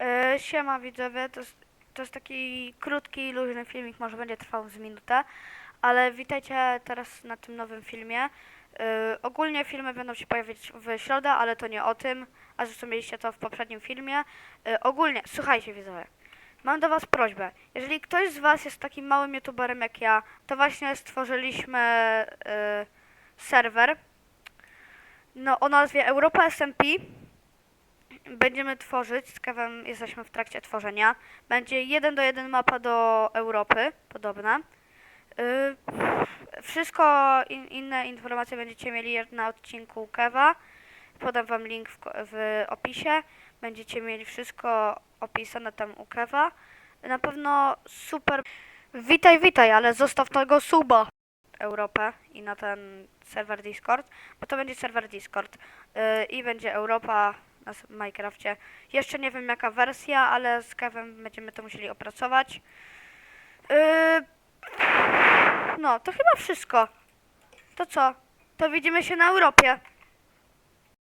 E, siema widzowie, to jest, to jest taki krótki, luźny filmik, może będzie trwał z minutę, ale witajcie teraz na tym nowym filmie. E, ogólnie filmy będą się pojawiać w środę, ale to nie o tym, a zresztą mieliście to w poprzednim filmie. E, ogólnie, słuchajcie widzowie, mam do was prośbę, jeżeli ktoś z was jest takim małym youtuberem jak ja, to właśnie stworzyliśmy serwer, no o nazwie Europa SMP, będziemy tworzyć, z Kevem jesteśmy w trakcie tworzenia. Będzie jeden do jeden mapa do Europy, podobna. Yy, wszystko in, inne informacje będziecie mieli na odcinku Keva. Podam wam link w, w opisie. Będziecie mieli wszystko opisane tam u Keva. Na pewno super. Witaj, witaj, ale zostaw tego suba. Europę i na ten serwer Discord, bo to będzie serwer Discord yy, i będzie Europa na Minecrafcie. Jeszcze nie wiem jaka wersja, ale z Kevem będziemy to musieli opracować. Yy, no, to chyba wszystko. To co? To widzimy się na Europie.